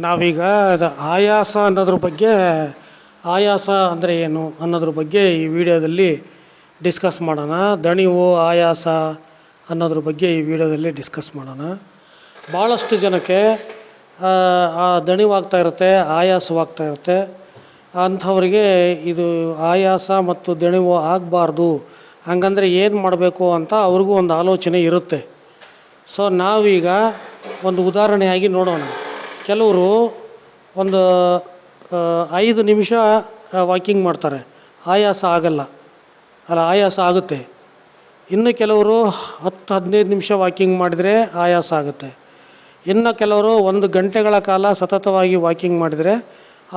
ನಾವೀಗ ಅದು ಆಯಾಸ ಅನ್ನೋದ್ರ ಬಗ್ಗೆ ಆಯಾಸ ಅಂದರೆ ಏನು ಅನ್ನೋದ್ರ ಬಗ್ಗೆ ಈ ವಿಡಿಯೋದಲ್ಲಿ ಡಿಸ್ಕಸ್ ಮಾಡೋಣ. ದಣಿವು ಆಯಾಸ ಅನ್ನೋದ್ರ ಬಗ್ಗೆ ಈ ವಿಡಿಯೋದಲ್ಲಿ ಡಿಸ್ಕಸ್ ಮಾಡೋಣ. ಭಾಳಷ್ಟು ಜನಕ್ಕೆ ಆ, ದಣಿವಾಗ್ತಾ ಇರುತ್ತೆ ಆಯಾಸವಾಗ್ತಾ ಇರುತ್ತೆ. ಅಂಥವ್ರಿಗೆ ಇದು ಆಯಾಸ ಮತ್ತು ದಣಿವು ಆಗಬಾರ್ದು. ಹಂಗಂದರೆ ಏನು ಮಾಡಬೇಕು ಅಂತ ಅವ್ರಿಗೂ ಒಂದು ಆಲೋಚನೆ ಇರುತ್ತೆ. ಸೊ ನಾವೀಗ ಒಂದು ಉದಾಹರಣೆಯಾಗಿ ನೋಡೋಣ. ಕೆಲವರು ಒಂದು ಐದು ನಿಮಿಷ ವಾಕಿಂಗ್ ಮಾಡ್ತಾರೆ. ಆಯಾಸ ಆಗಲ್ಲ. ಅಲ್ಲ, ಆಯಾಸ ಆಗುತ್ತೆ. ಇನ್ನು ಕೆಲವರು ಹತ್ತು, ಹದಿನೈದು ನಿಮಿಷ ವಾಕಿಂಗ್ ಮಾಡಿದರೆ ಆಯಾಸ ಆಗುತ್ತೆ. ಇನ್ನು ಕೆಲವರು ಒಂದು ಗಂಟೆಗಳ ಕಾಲ ಸತತವಾಗಿ ವಾಕಿಂಗ್ ಮಾಡಿದರೆ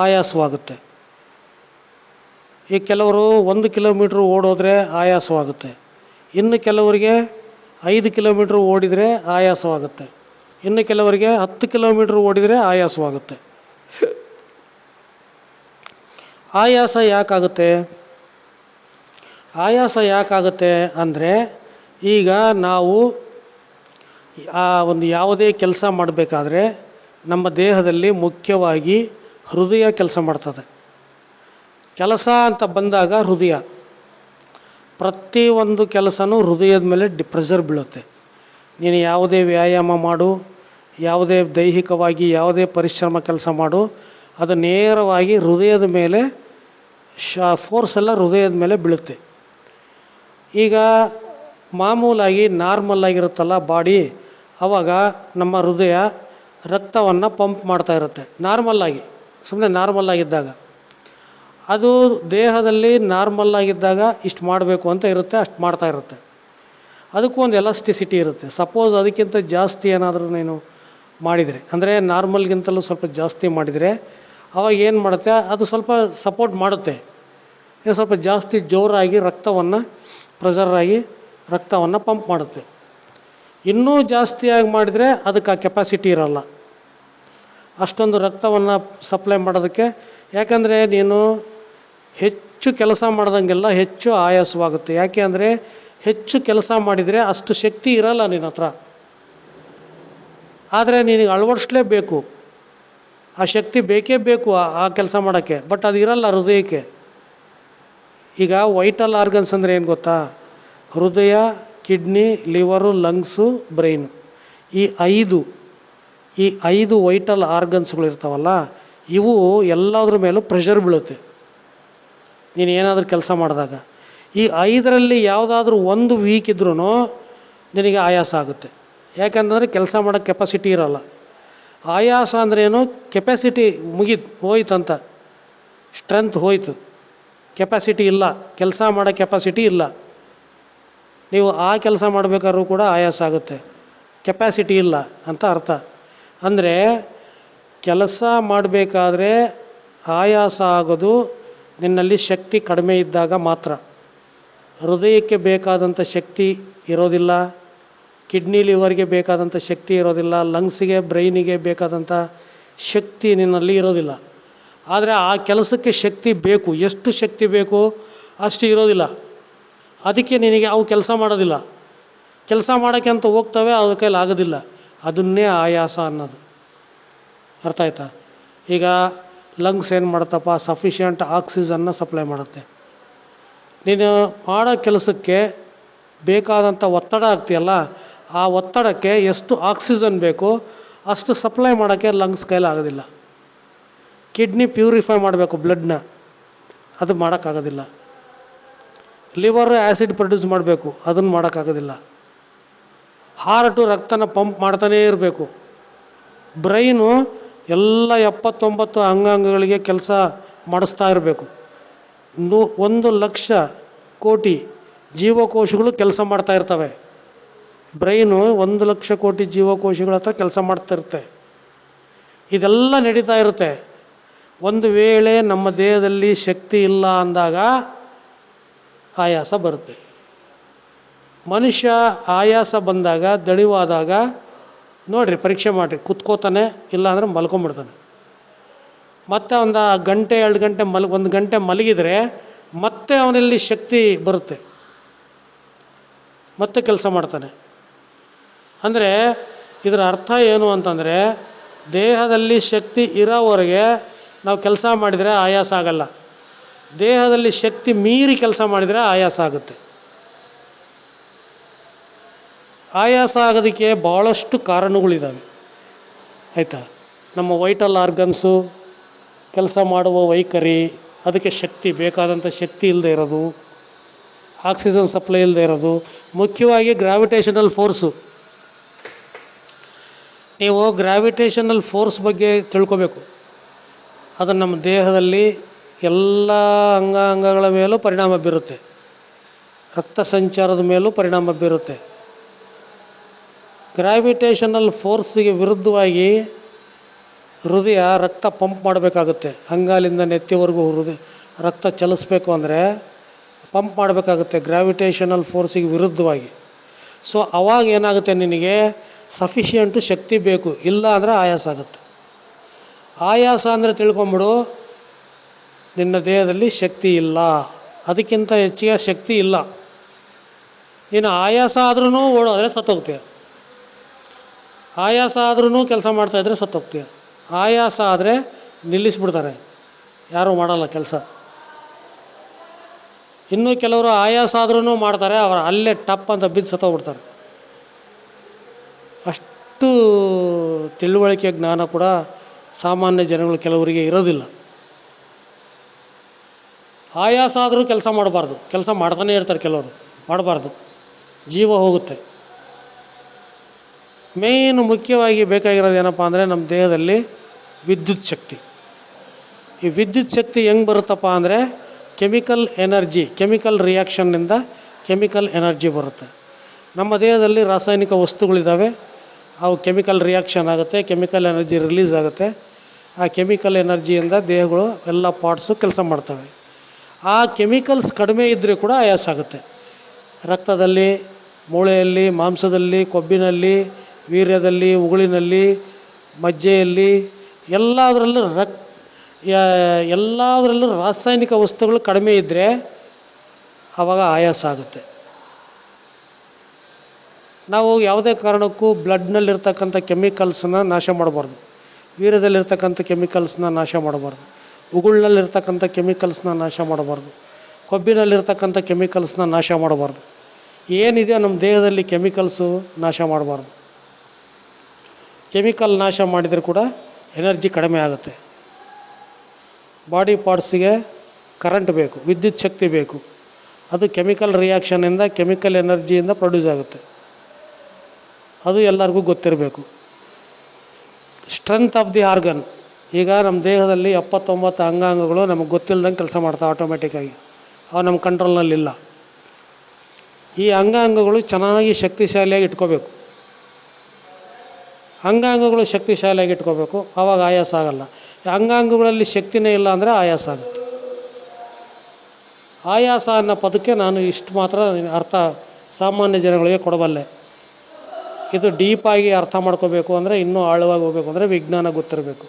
ಆಯಾಸವಾಗುತ್ತೆ. ಈ ಕೆಲವರು ಒಂದು ಕಿಲೋಮೀಟ್ರ್ ಓಡೋದ್ರೆ ಆಯಾಸವಾಗುತ್ತೆ. ಇನ್ನು ಕೆಲವರಿಗೆ ಐದು ಕಿಲೋಮೀಟ್ರ್ ಓಡಿದರೆ ಆಯಾಸವಾಗುತ್ತೆ. ಇನ್ನು ಕೆಲವರಿಗೆ ಹತ್ತು ಕಿಲೋಮೀಟ್ರ್ ಓಡಿದರೆ ಆಯಾಸವಾಗುತ್ತೆ. ಆಯಾಸ ಯಾಕಾಗುತ್ತೆ? ಆಯಾಸ ಯಾಕಾಗುತ್ತೆ ಅಂದರೆ ಈಗ ನಾವು ಆ ಒಂದು ಯಾವುದೇ ಕೆಲಸ ಮಾಡಬೇಕಾದ್ರೆ ನಮ್ಮ ದೇಹದಲ್ಲಿ ಮುಖ್ಯವಾಗಿ ಹೃದಯ ಕೆಲಸ ಮಾಡ್ತದೆ. ಕೆಲಸ ಅಂತ ಬಂದಾಗ ಹೃದಯ. ಪ್ರತಿಯೊಂದು ಕೆಲಸನೂ ಹೃದಯದ ಮೇಲೆ ಡಿ ಪ್ರೆಷರ್ ಬೀಳುತ್ತೆ. ನೀನು ಯಾವುದೇ ವ್ಯಾಯಾಮ ಮಾಡು ಯಾವುದೇ ದೈಹಿಕವಾಗಿ ಯಾವುದೇ ಪರಿಶ್ರಮ ಕೆಲಸ ಮಾಡು, ಅದು ನೇರವಾಗಿ ಹೃದಯದ ಮೇಲೆ, ಶಾ ಫೋರ್ಸ್ ಎಲ್ಲ ಹೃದಯದ ಮೇಲೆ ಬೀಳುತ್ತೆ. ಈಗ ಮಾಮೂಲಾಗಿ ನಾರ್ಮಲ್ ಆಗಿರುತ್ತಲ್ಲ ಬಾಡಿ ಆವಾಗ ನಮ್ಮ ಹೃದಯ ರಕ್ತವನ್ನು ಪಂಪ್ ಮಾಡ್ತಾ ಇರುತ್ತೆ ನಾರ್ಮಲ್ಲಾಗಿ ಸುಮ್ಮನೆ ನಾರ್ಮಲ್ ಆಗಿದ್ದಾಗ. ಅದು ದೇಹದಲ್ಲಿ ನಾರ್ಮಲ್ ಆಗಿದ್ದಾಗ ಇಷ್ಟು ಮಾಡಬೇಕು ಅಂತ ಇರುತ್ತೆ, ಅಷ್ಟು ಮಾಡ್ತಾ ಇರುತ್ತೆ. ಅದಕ್ಕೂ ಒಂದು ಎಲಾಸ್ಟಿಸಿಟಿ ಇರುತ್ತೆ. ಸಪೋಸ್ ಅದಕ್ಕಿಂತ ಜಾಸ್ತಿ ಏನಾದರೂ ನೀನು ಮಾಡಿದರೆ. ಅಂದರೆ ನಾರ್ಮಲ್ಗಿಂತಲೂ ಸ್ವಲ್ಪ ಜಾಸ್ತಿ ಮಾಡಿದರೆ, ಅವಾಗ ಏನು ಮಾಡುತ್ತೆ, ಅದು ಸ್ವಲ್ಪ ಸಪೋರ್ಟ್ ಮಾಡುತ್ತೆ. ಇದು ಸ್ವಲ್ಪ ಜಾಸ್ತಿ ಜೋರಾಗಿ ರಕ್ತವನ್ನು ಪ್ರೆಷರಾಗಿ ರಕ್ತವನ್ನು ಪಂಪ್ ಮಾಡುತ್ತೆ. ಇನ್ನೂ ಜಾಸ್ತಿಯಾಗಿ ಮಾಡಿದರೆ ಅದಕ್ಕೆ ಆ ಕೆಪಾಸಿಟಿ ಇರಲ್ಲ. ಅಷ್ಟೊಂದು ರಕ್ತವನ್ನು ಸಪ್ಲೈ ಮಾಡೋದಕ್ಕೆ, ಯಾಕಂದರೆ ನೀನು ಹೆಚ್ಚು ಕೆಲಸ ಮಾಡ್ದಂಗೆಲ್ಲ ಹೆಚ್ಚು ಆಯಾಸವಾಗುತ್ತೆ. ಯಾಕೆ ಅಂದರೆ ಹೆಚ್ಚು ಕೆಲಸ ಮಾಡಿದರೆ ಅಷ್ಟು ಶಕ್ತಿ ಇರಲ್ಲ ನಿನ್ನ ಹತ್ರ. ಆದರೆ ನಿನಗೆ ಅಳವಡಿಸ್ಲೇಬೇಕು ಆ ಶಕ್ತಿ ಬೇಕೇ ಬೇಕು ಆ- ಕೆಲಸ ಮಾಡೋಕ್ಕೆ. ಬಟ್ ಅದು ಇರಲ್ಲ ಹೃದಯಕ್ಕೆ. ಈಗ ವೈಟಲ್ ಆರ್ಗನ್ಸ್ ಅಂದರೆ ಏನು ಗೊತ್ತಾ? ಹೃದಯ, ಕಿಡ್ನಿ, ಲಿವರು, ಲಂಗ್ಸು, ಬ್ರೈನು. ಈ ಐದು ಈ ಐದು ವೈಟಲ್ ಆರ್ಗನ್ಸ್ಗಳಿರ್ತಾವಲ್ಲ ಇವು ಎಲ್ಲದ್ರ ಮೇಲೂ ಪ್ರೆಷರ್ ಬೀಳುತ್ತೆ. ನೀನು ಏನಾದರೂ ಕೆಲಸ ಮಾಡಿದಾಗ. ಈ ಐದರಲ್ಲಿ ಯಾವುದಾದ್ರೂ ಒಂದು ವೀಕ್ ಇದ್ರೂ ನಿನಗೆ ಆಯಾಸ ಆಗುತ್ತೆ. ಯಾಕಂತಂದರೆ ಕೆಲಸ ಮಾಡೋ ಕೆಪಾಸಿಟಿ ಇರೋಲ್ಲ. ಆಯಾಸ ಅಂದ್ರೇನು ಕೆಪಾಸಿಟಿ ಮುಗೀತು ಹೋಯ್ತಂತ. ಸ್ಟ್ರೆಂತ್ ಹೋಯ್ತು. ಕೆಪಾಸಿಟಿ ಇಲ್ಲ. ಕೆಲಸ ಮಾಡೋ ಕೆಪಾಸಿಟಿ ಇಲ್ಲ. ನೀವು ಆ ಕೆಲಸ ಮಾಡಬೇಕಾದ್ರೂ ಕೂಡ ಆಯಾಸ ಆಗುತ್ತೆ. ಕೆಪಾಸಿಟಿ ಇಲ್ಲ ಅಂತ ಅರ್ಥ. ಅಂದರೆ ಕೆಲಸ ಮಾಡಬೇಕಾದ್ರೆ ಆಯಾಸ ಆಗೋದು ನಿನ್ನಲ್ಲಿ ಶಕ್ತಿ ಕಡಿಮೆ ಇದ್ದಾಗ ಮಾತ್ರ. ಹೃದಯಕ್ಕೆ ಬೇಕಾದಂಥ ಶಕ್ತಿ ಇರೋದಿಲ್ಲ. ಕಿಡ್ನಿ ಲಿವರ್ಗೆ ಬೇಕಾದಂಥ ಶಕ್ತಿ ಇರೋದಿಲ್ಲ, ಲಂಗ್ಸಿಗೆ, ಬ್ರೈನಿಗೆ ಬೇಕಾದಂಥ ಶಕ್ತಿ ನಿನ್ನಲ್ಲಿ ಇರೋದಿಲ್ಲ. ಆದರೆ ಆ ಕೆಲಸಕ್ಕೆ ಶಕ್ತಿ ಬೇಕು. ಎಷ್ಟು ಶಕ್ತಿ ಬೇಕು ಅಷ್ಟು ಇರೋದಿಲ್ಲ. ಅದಕ್ಕೆ ನಿನಗೆ ಅವು ಕೆಲಸ ಮಾಡೋದಿಲ್ಲ. ಕೆಲಸ ಮಾಡೋಕ್ಕೆ ಅಂತ ಹೋಗ್ತವೆ, ಅದ್ರ ಕೈಲಿ ಆಗೋದಿಲ್ಲ. ಅದನ್ನೇ ಆಯಾಸ ಅನ್ನೋದು. ಅರ್ಥ ಆಯ್ತಾ? ಈಗ ಲಂಗ್ಸ್ ಏನು ಮಾಡುತ್ತಪ್ಪ? ಸಫಿಷಿಯಂಟ್ ಆಕ್ಸಿಜನ್ನ ಸಪ್ಲೈ ಮಾಡುತ್ತೆ. ನೀನು ಮಾಡೋ ಕೆಲಸಕ್ಕೆ ಬೇಕಾದಂಥ ಒತ್ತಡ ಆಗ್ತೀಯಲ್ಲ ಆ ಒತ್ತಡಕ್ಕೆ ಎಷ್ಟು ಆಕ್ಸಿಜನ್ ಬೇಕು ಅಷ್ಟು ಸಪ್ಲೈ ಮಾಡೋಕ್ಕೆ ಲಂಗ್ಸ್ ಕೈಲಿ ಆಗೋದಿಲ್ಲ. ಕಿಡ್ನಿ ಪ್ಯೂರಿಫೈ ಮಾಡಬೇಕು ಬ್ಲಡ್ನ ಅದು ಮಾಡೋಕ್ಕಾಗೋದಿಲ್ಲ ಲಿವರ್ ಆ್ಯಸಿಡ್ ಪ್ರೊಡ್ಯೂಸ್ ಮಾಡಬೇಕು, ಅದನ್ನು ಮಾಡೋಕ್ಕಾಗೋದಿಲ್ಲ ಹಾರ್ಟು ರಕ್ತನ ಪಂಪ್ ಮಾಡ್ತಾನೇ ಇರಬೇಕು. ಬ್ರೈನು ಎಲ್ಲ ಎಪ್ಪತ್ತೊಂಬತ್ತು ಅಂಗಾಂಗಗಳಿಗೆ ಕೆಲಸ ಮಾಡಿಸ್ತಾ ಇರಬೇಕು. ನೂ, ಒಂದು ಲಕ್ಷ ಕೋಟಿ ಜೀವಕೋಶಗಳು ಕೆಲಸ ಮಾಡ್ತಾ ಇರ್ತವೆ. ಬ್ರೈನು ಒಂದು ಲಕ್ಷ ಕೋಟಿ ಜೀವಕೋಶಗಳ ಹತ್ರ ಕೆಲಸ ಮಾಡ್ತಾ ಇರುತ್ತೆ ಇದೆಲ್ಲ ನಡೀತಾ ಇರುತ್ತೆ. ಒಂದು ವೇಳೆ ನಮ್ಮ ದೇಹದಲ್ಲಿ ಶಕ್ತಿ ಇಲ್ಲ ಅಂದಾಗ ಆಯಾಸ ಬರುತ್ತೆ. ಮನುಷ್ಯ ಆಯಾಸ ಬಂದಾಗ, ದಣಿವಾದಾಗ, ನೋಡಿರಿ ಪರೀಕ್ಷೆ ಮಾಡಿರಿ, ಕುತ್ಕೋತಾನೆ, ಇಲ್ಲಾಂದ್ರೆ ಮಲ್ಕೊಂಬಿಡ್ತಾನೆ ಮತ್ತೆ ಒಂದು ಗಂಟೆ, ಎರಡು ಗಂಟೆ ಮಲ್, ಒಂದು ಗಂಟೆ ಮಲಗಿದರೆ ಮತ್ತೆ ಅವನಲ್ಲಿ ಶಕ್ತಿ ಬರುತ್ತೆ. ಮತ್ತೆ ಕೆಲಸ ಮಾಡ್ತಾನೆ. ಅಂದರೆ ಇದರ ಅರ್ಥ ಏನು ಅಂತಂದರೆ, ದೇಹದಲ್ಲಿ ಶಕ್ತಿ ಇರೋವರೆಗೆ ನಾವು ಕೆಲಸ ಮಾಡಿದರೆ ಆಯಾಸ ಆಗಲ್ಲ. ದೇಹದಲ್ಲಿ ಶಕ್ತಿ ಮೀರಿ ಕೆಲಸ ಮಾಡಿದರೆ ಆಯಾಸ ಆಗುತ್ತೆ. ಆಯಾಸ ಆಗೋದಕ್ಕೆ ಭಾಳಷ್ಟು ಕಾರಣಗಳಿದ್ದಾವೆ ಆಯಿತಾ? ನಮ್ಮ ವೈಟಲ್ ಆರ್ಗನ್ಸು, ಕೆಲಸ ಮಾಡುವ ವೈಖರಿ, ಅದಕ್ಕೆ ಶಕ್ತಿ ಬೇಕಾದಂಥ ಶಕ್ತಿ ಇಲ್ಲದೆ ಇರೋದು, ಆಕ್ಸಿಜನ್ ಸಪ್ಲೈ ಇಲ್ಲದೆ ಇರೋದು, ಮುಖ್ಯವಾಗಿ ಗ್ರಾವಿಟೇಷನಲ್ ಫೋರ್ಸು ನೀವು ಗ್ರಾವಿಟೇಷನಲ್ ಫೋರ್ಸ್ ಬಗ್ಗೆ ತಿಳ್ಕೊಬೇಕು. ಅದು ನಮ್ಮ ದೇಹದಲ್ಲಿ ಎಲ್ಲ ಅಂಗಾಂಗಗಳ ಮೇಲೂ ಪರಿಣಾಮ ಬೀರುತ್ತೆ. ರಕ್ತ ಸಂಚಾರದ ಮೇಲೂ ಪರಿಣಾಮ ಬೀರುತ್ತೆ. ಗ್ರಾವಿಟೇಷನಲ್ ಫೋರ್ಸಿಗೆ ವಿರುದ್ಧವಾಗಿ ಹೃದಯ ರಕ್ತ ಪಂಪ್ ಮಾಡಬೇಕಾಗುತ್ತೆ. ಅಂಗಾಲಿಂದ ನೆತ್ತಿವರೆಗೂ ಹೃದಯ, ರಕ್ತ ಚಲಿಸ್ಬೇಕು ಅಂದರೆ ಪಂಪ್ ಮಾಡಬೇಕಾಗುತ್ತೆ ಗ್ರಾವಿಟೇಷನಲ್ ಫೋರ್ಸಿಗೆ ವಿರುದ್ಧವಾಗಿ. ಸೊ ಅವಾಗ ಏನಾಗುತ್ತೆ ನಿನಗೆ? ಸಫಿಷಿಯಂಟು ಶಕ್ತಿ ಬೇಕು, ಇಲ್ಲ ಅಂದರೆ ಆಯಾಸ ಆಗುತ್ತೆ. ಆಯಾಸ ಅಂದರೆ ತಿಳ್ಕೊಂಬಿಡು, ನಿನ್ನ ದೇಹದಲ್ಲಿ ಶಕ್ತಿ ಇಲ್ಲ. ಅದಕ್ಕಿಂತ ಹೆಚ್ಚಿಗೆ ಶಕ್ತಿ ಇಲ್ಲ. ನೀನು ಆಯಾಸ ಆದ್ರೂ ಓಡೋದ್ರೆ ಸತ್ತೋಗ್ತೀಯ. ಆಯಾಸ ಆದ್ರೂ ಕೆಲಸ ಮಾಡ್ತಾಯಿದ್ರೆ ಸತ್ತೋಗ್ತೀಯ. ಆಯಾಸ ಆದರೆ ನಿಲ್ಲಿಸ್ಬಿಡ್ತಾರೆ. ಯಾರೂ ಮಾಡಲ್ಲ ಕೆಲಸ. ಇನ್ನೂ ಕೆಲವರು ಆಯಾಸ ಆದ್ರೂ ಮಾಡ್ತಾರೆ, ಅವರು ಅಲ್ಲೇ ಟಪ್ ಅಂತ ಬಿದ್ದು ಸತ್ತೋಗ್ಬಿಡ್ತಾರೆ. ಅಷ್ಟು ತಿಳುವಳಿಕೆ ಜ್ಞಾನ ಕೂಡ ಸಾಮಾನ್ಯ ಜನಗಳು ಕೆಲವರಿಗೆ ಇರೋದಿಲ್ಲ. ಆಯಾಸ ಆದರೂ ಕೆಲಸ ಮಾಡಬಾರ್ದು. ಕೆಲಸ ಮಾಡ್ತಾನೆ ಇರ್ತಾರೆ ಕೆಲವರು. ಮಾಡಬಾರ್ದು. ಜೀವ ಹೋಗುತ್ತೆ. ಮೇನ್ ಮುಖ್ಯವಾಗಿ ಬೇಕಾಗಿರೋದು ಏನಪ್ಪ ಅಂದರೆ ನಮ್ಮ ದೇಹದಲ್ಲಿ ವಿದ್ಯುತ್ ಶಕ್ತಿ. ಈ ವಿದ್ಯುತ್ ಶಕ್ತಿ ಹೆಂಗೆ ಬರುತ್ತಪ್ಪ ಅಂದರೆ ಕೆಮಿಕಲ್ ಎನರ್ಜಿ, ಕೆಮಿಕಲ್ ರಿಯಾಕ್ಷನ್ನಿಂದ ಕೆಮಿಕಲ್ ಎನರ್ಜಿ ಬರುತ್ತೆ. ನಮ್ಮ ದೇಹದಲ್ಲಿ ರಾಸಾಯನಿಕ ವಸ್ತುಗಳಿದ್ದಾವೆ ಅವು ಕೆಮಿಕಲ್ ರಿಯಾಕ್ಷನ್ ಆಗುತ್ತೆ, ಕೆಮಿಕಲ್ ಎನರ್ಜಿ ರಿಲೀಸ್ ಆಗುತ್ತೆ. ಆ ಕೆಮಿಕಲ್ ಎನರ್ಜಿಯಿಂದ ದೇಹಗಳು ಎಲ್ಲ ಪಾರ್ಟ್ಸು ಕೆಲಸ ಮಾಡ್ತವೆ. ಆ ಕೆಮಿಕಲ್ಸ್ ಕಡಿಮೆ ಇದ್ದರೆ ಕೂಡ ಆಯಾಸ ಆಗುತ್ತೆ. ರಕ್ತದಲ್ಲಿ, ಮೂಳೆಯಲ್ಲಿ, ಮಾಂಸದಲ್ಲಿ, ಕೊಬ್ಬಿನಲ್ಲಿ, ವೀರ್ಯದಲ್ಲಿ, ಉಗುಳಿನಲ್ಲಿ, ಮಜ್ಜೆಯಲ್ಲಿ ಎಲ್ಲದರಲ್ಲೂ ರಕ್ ಎಲ್ಲದರಲ್ಲೂ ರಾಸಾಯನಿಕ ವಸ್ತುಗಳು ಕಡಿಮೆ ಇದ್ದರೆ ಆವಾಗ ಆಯಾಸ ಆಗುತ್ತೆ. ನಾವು ಯಾವುದೇ ಕಾರಣಕ್ಕೂ ಬ್ಲಡ್ನಲ್ಲಿರ್ತಕ್ಕಂಥ ಕೆಮಿಕಲ್ಸನ್ನ ನಾಶ ಮಾಡಬಾರ್ದು. ವೀರ್ಯದಲ್ಲಿರ್ತಕ್ಕಂಥ ಕೆಮಿಕಲ್ಸ್ನ ನಾಶ ಮಾಡಬಾರ್ದು. ಉಗುಳ್ನಲ್ಲಿರ್ತಕ್ಕಂಥ ಕೆಮಿಕಲ್ಸ್ನ ನಾಶ ಮಾಡಬಾರ್ದು. ಕೊಬ್ಬಿನಲ್ಲಿರ್ತಕ್ಕಂಥ ಕೆಮಿಕಲ್ಸ್ನ ನಾಶ ಮಾಡಬಾರ್ದು. ಏನಿದೆಯೋ ನಮ್ಮ ದೇಹದಲ್ಲಿ ಕೆಮಿಕಲ್ಸು ನಾಶ ಮಾಡಬಾರ್ದು. ಕೆಮಿಕಲ್ ನಾಶ ಮಾಡಿದರೆ ಕೂಡ ಎನರ್ಜಿ ಕಡಿಮೆ ಆಗುತ್ತೆ. ಬಾಡಿ ಪಾರ್ಟ್ಸಿಗೆ ಕರೆಂಟ್ ಬೇಕು, ವಿದ್ಯುತ್ ಶಕ್ತಿ ಬೇಕು. ಅದು ಕೆಮಿಕಲ್ ರಿಯಾಕ್ಷನಿಂದ ಕೆಮಿಕಲ್ ಎನರ್ಜಿಯಿಂದ ಪ್ರೊಡ್ಯೂಸ್ ಆಗುತ್ತೆ. ಅದು ಎಲ್ಲರಿಗೂ ಗೊತ್ತಿರಬೇಕು. ಸ್ಟ್ರೆಂತ್ ಆಫ್ ದಿ ಆರ್ಗನ್ ಈಗ ನಮ್ಮ ದೇಹದಲ್ಲಿ ಎಪ್ಪತ್ತೊಂಬತ್ತು ಅಂಗಾಂಗಗಳು ನಮಗೆ ಗೊತ್ತಿಲ್ಲದಂಗೆ ಕೆಲಸ ಮಾಡ್ತಾವೆ ಆಟೋಮೆಟಿಕ್ಕಾಗಿ ಅವು ನಮ್ಮ ಕಂಟ್ರೋಲ್ನಲ್ಲಿಲ್ಲ ಈ ಅಂಗಾಂಗಗಳು ಚೆನ್ನಾಗಿ ಶಕ್ತಿಶಾಲಿಯಾಗಿ ಇಟ್ಕೋಬೇಕು. ಅಂಗಾಂಗಗಳು ಶಕ್ತಿಶಾಲಿಯಾಗಿ ಇಟ್ಕೋಬೇಕು. ಆವಾಗ ಆಯಾಸ ಆಗಲ್ಲ. ಅಂಗಾಂಗಗಳಲ್ಲಿ ಶಕ್ತಿನೇ ಇಲ್ಲ ಅಂದರೆ ಆಯಾಸ ಆಗುತ್ತೆ. ಆಯಾಸ ಅನ್ನೋ ಪದಕ್ಕೆ ನಾನು ಇಷ್ಟು ಮಾತ್ರ ಅರ್ಥ ಸಾಮಾನ್ಯ ಜನಗಳಿಗೆ ಕೊಡಬಲ್ಲೆ. ಇದು ಡೀಪಾಗಿ ಅರ್ಥ ಮಾಡ್ಕೋಬೇಕು ಅಂದರೆ ಇನ್ನೂ ಆಳವಾಗಿ ಹೋಗ್ಬೇಕು ಅಂದರೆ ವಿಜ್ಞಾನ ಗೊತ್ತಿರಬೇಕು.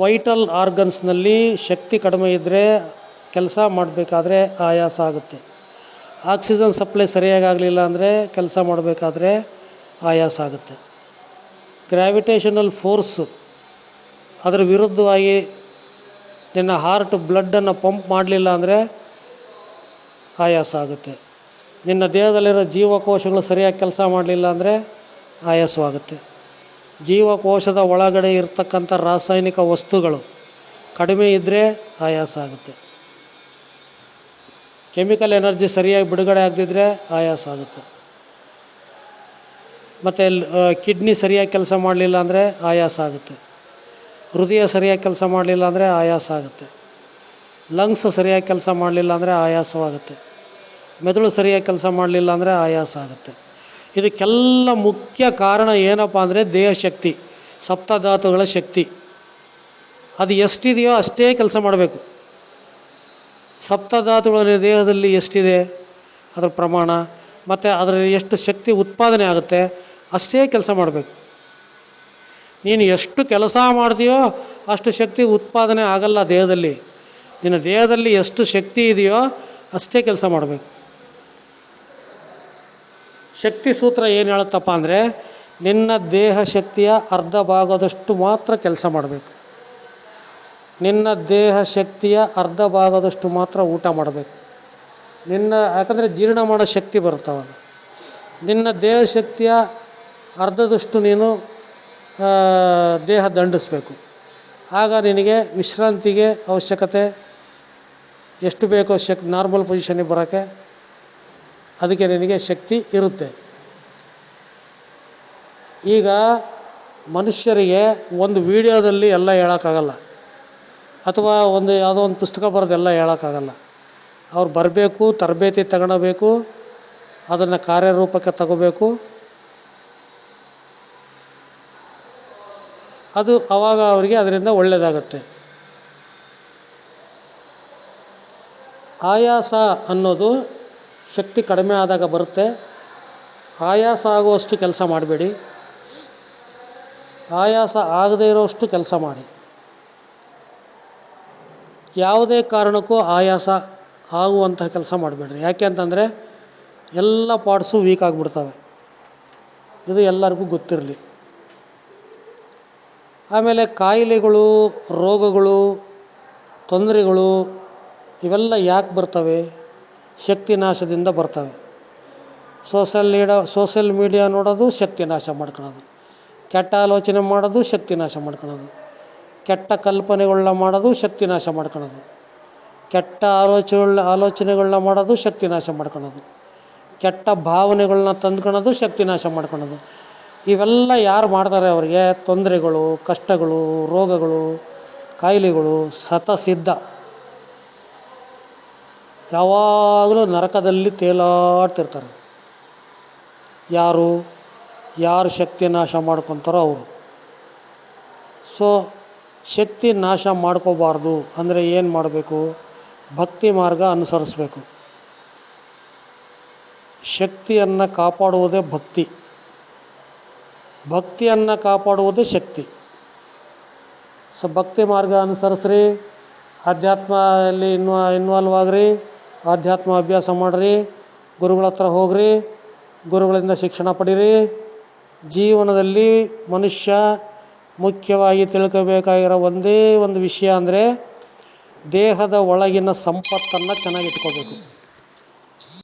ವೈಟಲ್ ಆರ್ಗನ್ಸ್ನಲ್ಲಿ ಶಕ್ತಿ ಕಡಿಮೆ ಇದ್ದರೆ ಕೆಲಸ ಮಾಡಬೇಕಾದ್ರೆ ಆಯಾಸ ಆಗುತ್ತೆ. ಆಕ್ಸಿಜನ್ ಸಪ್ಲೈ ಸರಿಯಾಗಿ ಆಗಲಿಲ್ಲ ಅಂದರೆ ಕೆಲಸ ಮಾಡಬೇಕಾದ್ರೆ ಆಯಾಸ ಆಗುತ್ತೆ. ಗ್ರಾವಿಟೇಷನಲ್ ಫೋರ್ಸು ಅದರ ವಿರುದ್ಧವಾಗಿ ನಿನ್ನ ಹಾರ್ಟ್ ಬ್ಲಡ್ಡನ್ನು ಪಂಪ್ ಮಾಡಲಿಲ್ಲ ಅಂದರೆ ಆಯಾಸ ಆಗುತ್ತೆ. ನಿನ್ನ ದೇಹದಲ್ಲಿರೋ ಜೀವಕೋಶಗಳು ಸರಿಯಾಗಿ ಕೆಲಸ ಮಾಡಲಿಲ್ಲ ಅಂದರೆ ಆಯಾಸವಾಗುತ್ತೆ. ಜೀವಕೋಶದ ಒಳಗಡೆ ಇರತಕ್ಕಂಥ ರಾಸಾಯನಿಕ ವಸ್ತುಗಳು ಕಡಿಮೆ ಇದ್ದರೆ ಆಯಾಸ ಆಗುತ್ತೆ. ಕೆಮಿಕಲ್ ಎನರ್ಜಿ ಸರಿಯಾಗಿ ಬಿಡುಗಡೆ ಆಗದಿದ್ದರೆ ಆಯಾಸ ಆಗುತ್ತೆ. ಮತ್ತು ಕಿಡ್ನಿ ಸರಿಯಾಗಿ ಕೆಲಸ ಮಾಡಲಿಲ್ಲ ಅಂದರೆ ಆಯಾಸ ಆಗುತ್ತೆ. ಹೃದಯ ಸರಿಯಾಗಿ ಕೆಲಸ ಮಾಡಲಿಲ್ಲ ಅಂದರೆ ಆಯಾಸ ಆಗುತ್ತೆ. ಲಂಗ್ಸ್ ಸರಿಯಾಗಿ ಕೆಲಸ ಮಾಡಲಿಲ್ಲ ಅಂದರೆ ಆಯಾಸವಾಗುತ್ತೆ. ಮೆದುಳು ಸರಿಯಾಗಿ ಕೆಲಸ ಮಾಡಲಿಲ್ಲ ಅಂದರೆ ಆಯಾಸ ಆಗುತ್ತೆ. ಇದಕ್ಕೆಲ್ಲ ಮುಖ್ಯ ಕಾರಣ ಏನಪ್ಪ ಅಂದರೆ ದೇಹ ಶಕ್ತಿ, ಸಪ್ತಧಾತುಗಳ ಶಕ್ತಿ. ಅದು ಎಷ್ಟಿದೆಯೋ ಅಷ್ಟೇ ಕೆಲಸ ಮಾಡಬೇಕು. ಸಪ್ತಧಾತುಗಳ ದೇಹದಲ್ಲಿ ಎಷ್ಟಿದೆ? ಅದರ ಪ್ರಮಾಣ, ಮತ್ತು ಅದರಲ್ಲಿ ಎಷ್ಟು ಶಕ್ತಿ ಉತ್ಪಾದನೆ ಆಗುತ್ತೆ ಅಷ್ಟೇ ಕೆಲಸ ಮಾಡಬೇಕು. ನೀನು ಎಷ್ಟು ಕೆಲಸ ಮಾಡ್ತೀಯೋ ಅಷ್ಟು ಶಕ್ತಿ ಉತ್ಪಾದನೆ ಆಗಲ್ಲ ದೇಹದಲ್ಲಿ. ನಿನ್ನ ದೇಹದಲ್ಲಿ ಎಷ್ಟು ಶಕ್ತಿ ಇದೆಯೋ ಅಷ್ಟೇ ಕೆಲಸ ಮಾಡಬೇಕು. ಶಕ್ತಿ ಸೂತ್ರ ಏನು ಹೇಳುತ್ತಪ್ಪ ಅಂದರೆ, ನಿನ್ನ ದೇಹ ಶಕ್ತಿಯ ಅರ್ಧ ಭಾಗದಷ್ಟು ಮಾತ್ರ ಕೆಲಸ ಮಾಡಬೇಕು. ನಿನ್ನ ದೇಹ ಶಕ್ತಿಯ ಅರ್ಧ ಭಾಗದಷ್ಟು ಮಾತ್ರ ಊಟ ಮಾಡಬೇಕು. ನಿನ್ನ, ಯಾಕಂದರೆ ಜೀರ್ಣ ಮಾಡೋ ಶಕ್ತಿ ಬರ್ತಾವೆ ನಿನ್ನ ದೇಹ ಶಕ್ತಿಯ ಅರ್ಧದಷ್ಟು ನೀನು ದೇಹ ದಂಡಿಸ್ಬೇಕು. ಆಗ ನಿನಗೆ ವಿಶ್ರಾಂತಿಗೆ ಅವಶ್ಯಕತೆ, ಎಷ್ಟು ಬೇಕೋ ಶಕ್, ನಾರ್ಮಲ್ ಪೊಸಿಷನಿಗೆ ಬರೋಕ್ಕೆ ಅದಕ್ಕೆ ನಿನಗೆ ಶಕ್ತಿ ಇರುತ್ತೆ. ಈಗ ಮನುಷ್ಯರಿಗೆ ಒಂದು ವಿಡಿಯೋದಲ್ಲಿ ಎಲ್ಲ ಹೇಳೋಕ್ಕಾಗಲ್ಲ. ಅಥವಾ ಒಂದು ಯಾವುದೋ ಒಂದು ಪುಸ್ತಕ ಬರೆದೆಲ್ಲ ಹೇಳೋಕ್ಕಾಗಲ್ಲ. ಅವ್ರು ಬರಬೇಕು, ತರಬೇತಿ ತಗೊಳಬೇಕು ಅದನ್ನು ಕಾರ್ಯರೂಪಕ್ಕೆ ತಗೋಬೇಕು. ಅದು ಆವಾಗ ಅವರಿಗೆ ಅದರಿಂದ ಒಳ್ಳೆಯದಾಗತ್ತೆ ಆಯಾಸ ಅನ್ನೋದು ಶಕ್ತಿ ಕಡಿಮೆ ಆದಾಗ ಬರುತ್ತೆ. ಆಯಾಸ ಆಗುವಷ್ಟು ಕೆಲಸ ಮಾಡಬೇಡಿ. ಆಯಾಸ ಆಗದೇ ಇರೋಷ್ಟು ಕೆಲಸ ಮಾಡಿ. ಯಾವುದೇ ಕಾರಣಕ್ಕೂ ಆಯಾಸ ಆಗುವಂತಹ ಕೆಲಸ ಮಾಡಬೇಡ್ರಿ. ಯಾಕೆ ಅಂತಂದರೆ ಎಲ್ಲ ಪಾರ್ಟ್ಸು ವೀಕ್ ಆಗಿಬಿಡ್ತವೆ. ಇದು ಎಲ್ಲರಿಗೂ ಗೊತ್ತಿರಲಿ. ಆಮೇಲೆ ಕಾಯಿಲೆಗಳು, ರೋಗಗಳು, ತೊಂದರೆಗಳು ಇವೆಲ್ಲ ಯಾಕೆ ಬರ್ತವೆ? ಶಕ್ತಿ ನಾಶದಿಂದ ಬರ್ತವೆ. ಸೋಷಲ್ ಲೀಡ, ಸೋಷಲ್ ಮೀಡಿಯಾ ನೋಡೋದು ಶಕ್ತಿ ನಾಶ ಮಾಡ್ಕೊಳೋದು. ಕೆಟ್ಟ ಆಲೋಚನೆ ಮಾಡೋದು ಶಕ್ತಿ ನಾಶ ಮಾಡ್ಕೊಳೋದು. ಕೆಟ್ಟ ಕಲ್ಪನೆಗಳನ್ನ ಮಾಡೋದು ಶಕ್ತಿ ನಾಶ ಮಾಡ್ಕೊಳೋದು. ಕೆಟ್ಟ ಆಲೋಚನೆಗಳ ಆಲೋಚನೆಗಳನ್ನ ಮಾಡೋದು ಶಕ್ತಿ ನಾಶ ಮಾಡ್ಕೊಳೋದು. ಕೆಟ್ಟ ಭಾವನೆಗಳನ್ನ ತಂದ್ಕೊಳೋದು ಶಕ್ತಿ ನಾಶ ಮಾಡ್ಕೊಳೋದು. ಇವೆಲ್ಲ ಯಾರು ಮಾಡ್ತಾರೆ ಅವರಿಗೆ? ತೊಂದರೆಗಳು, ಕಷ್ಟಗಳು, ರೋಗಗಳು, ಕಾಯಿಲೆಗಳು ಸತಸಿದ್ಧ ಯಾವಾಗಲೂ ನರಕದಲ್ಲಿ ತೇಲಾಡ್ತಿರ್ತಾರೆ. ಯಾರು ಯಾರು ಶಕ್ತಿ ನಾಶ ಮಾಡ್ಕೊತಾರೋ ಅವರು. ಸೊ ಶಕ್ತಿ ನಾಶ ಮಾಡ್ಕೋಬಾರ್ದು ಅಂದರೆ ಏನು ಮಾಡಬೇಕು? ಭಕ್ತಿ ಮಾರ್ಗ ಅನುಸರಿಸ್ಬೇಕು. ಶಕ್ತಿಯನ್ನು ಕಾಪಾಡುವುದೇ ಭಕ್ತಿ. ಭಕ್ತಿಯನ್ನು ಕಾಪಾಡುವುದೇ ಶಕ್ತಿ. ಸೊ ಭಕ್ತಿ ಮಾರ್ಗ ಅನುಸರಿಸ್ರಿ. ಆಧ್ಯಾತ್ಮದಲ್ಲಿ ಇನ್ವಾ, ಇನ್ವಾಲ್ವ್ ಆಗ್ರಿ. ಆಧ್ಯಾತ್ಮ ಅಭ್ಯಾಸ ಮಾಡಿರಿ, ಗುರುಗಳ ಹತ್ರ ಹೋಗ್ರಿ, ಗುರುಗಳಿಂದ ಶಿಕ್ಷಣ ಪಡೀರಿ. ಜೀವನದಲ್ಲಿ ಮನುಷ್ಯ ಮುಖ್ಯವಾಗಿ ತಿಳ್ಕೋಬೇಕಾಗಿರೋ ಒಂದೇ ಒಂದು ವಿಷಯ ಅಂದರೆ ದೇಹದ ಒಳಗಿನ ಸಂಪತ್ತನ್ನು ಚೆನ್ನಾಗಿ ಇಟ್ಕೋಬೇಕು.